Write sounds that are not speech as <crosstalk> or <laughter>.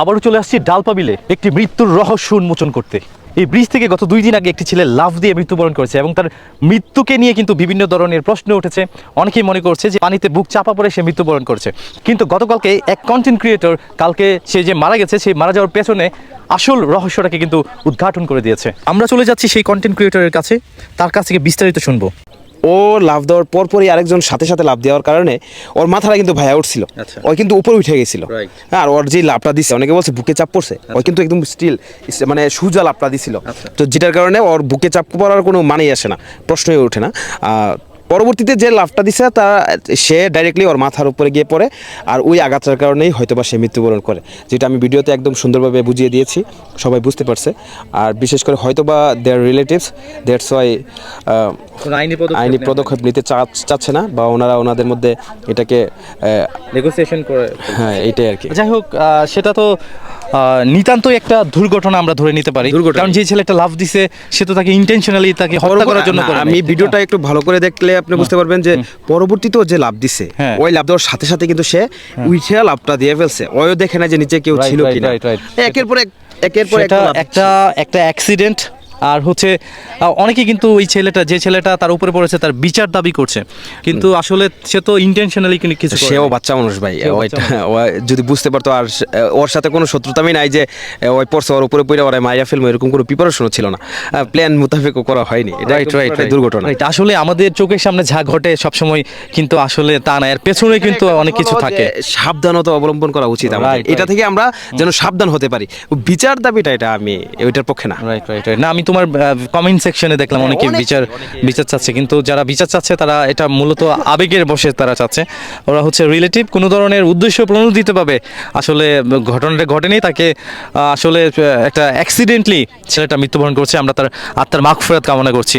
আবারও চলে আসছি ডালপাবিলে একটি মৃত্যুর রহস্য উন্মোচন করতে। এই ব্রিজ থেকে গত দুই দিন আগে একটি ছেলে লাভ দিয়ে মৃত্যুবরণ করেছে এবং তার মৃত্যুকে নিয়ে কিন্তু বিভিন্ন ধরনের প্রশ্ন উঠেছে। অনেকেই মনে করছে যে পানিতে বুক চাপা পড়ে সে মৃত্যুবরণ করেছে। কিন্তু গতকালকে এক কন্টেন্ট ক্রিয়েটর কালকে সে যে মারা গেছে, সেই মারা যাওয়ার পেছনে আসল রহস্যটাকে কিন্তু উদ্ঘাটন করে দিয়েছে। আমরা চলে যাচ্ছি সেই কন্টেন্ট ক্রিয়েটরের কাছে। তার কাছ থেকে বিস্তারিত শুনব। ও লাভ দেওয়ার পরপরই আরেকজন সাথে সাথে লাভ দেওয়ার কারণে ওর মাথাটা কিন্তু ভাইয়া উঠছিল। আচ্ছা। ওই কিন্তু উপরে উঠে গেছিল। হ্যাঁ আর ওর যে লাভটা দিছে অনেকে বলছে বুকে চাপ পড়ছে। ওই কিন্তু একদম স্টিল মানে সুজা লাভটা দিছিল। আচ্ছা। তো যেটার কারণে ওর বুকে চাপ পড়ার কোনো মানেই আসে না প্রশ্নই ওঠে না। আহ, পরবর্তীতে যে লাভটা দিছে তা সে ডাইরেক্টলি ওর মাথার উপরে গিয়ে পড়ে আর ওই আঘাতের কারণেই হয়তোবা সে মৃত্যুবরণ করে। যেটা আমি ভিডিওতে একদম সুন্দরভাবে বুঝিয়ে দিয়েছি সবাই বুঝতে পারছে। আর বিশেষ করে হয়তোবা দেয়ার রিলেটিভস দ্যাটস ওয়াই আইনি আইনি পদক্ষেপ নিতে চা- চাচ্ছে না বা ওনারা ওনাদের মধ্যে এটাকে নেগোসিয়েশন করে হ্যাঁ এটাই আর কি। যাই হোক সেটা তো নিতান্তই একটা দুর্ঘটনা আমরা ধরে নিতে পারি। কারণ যে ছেলে একটা লাভ দিছে সে তো তাকে ইন্টেনশনালি তাকে হত্যা করার জন্য আমি। ভিডিওটা একটু ভালো করে দেখলে আপনি বুঝতে পারবেন যে পরবর্তীতেও যে লাভ দিছে হ্যাঁ। ওই লাভ দেওয়ার সাথে সাথে কিন্তু সে উইঠে লাভটা দিয়ে ফেলছে ওইও দেখে না যে নিচে কেউ ছিল কিনা. একের পর এক একের পর এক একটা একটা অ্যাক্সিডেন্ট আর হচ্ছে অনেকে কিন্তু ওই ছেলেটা যে ছেলেটা তার উপরে পড়েছে তার বিচার দাবি করছে। কিন্তু আসলে সে তো ইন্টেনশনালি কিছু সেও বাচ্চা মানুষ ভাই। <laughs> যদি বুঝতে পারতো আর ওর সাথে কোনো শত্রুতামি নাই যে ওই পড়ছে ওর উপরে পড়ে ওরা মাইয়া ফিল্ম এরকম কোনো প্রিপারেশনও ছিল না। প্ল্যান মোতাবেকও করা হয়নি। রাইট রাইট দুর্ঘটনা। আসলে আমাদের চোখের সামনে যা ঘটে সবসময় কিন্তু আসলে তা না। এর পেছনে কিন্তু অনেক কিছু থাকে। সাবধানতা অবলম্বন করা উচিত আমাদের। এটা থেকে আমরা যেন সাবধান হতে পারি। বিচার দাবিটা এটা আমি ওইটার পক্ষে না। রাইট রাইট রাইট না আমি তোমার কমেন্ট সেকশনে দেখলাম অনেকে বিচার বিচার চাচ্ছে। কিন্তু যারা বিচার চাচ্ছে তারা এটা মূলত আবেগের বসে তারা চাচ্ছে। ওরা হচ্ছে রিলেটিভ কোনো ধরনের উদ্দেশ্য প্রণোদিত পাবে আসলে ঘটনাটা ঘটেনি। তাকে আসলে একটা অ্যাক্সিডেন্টলি ছেলেটা মৃত্যুবরণ করছে। আমরা তার আত্মার মাগফিরাত কামনা করছি।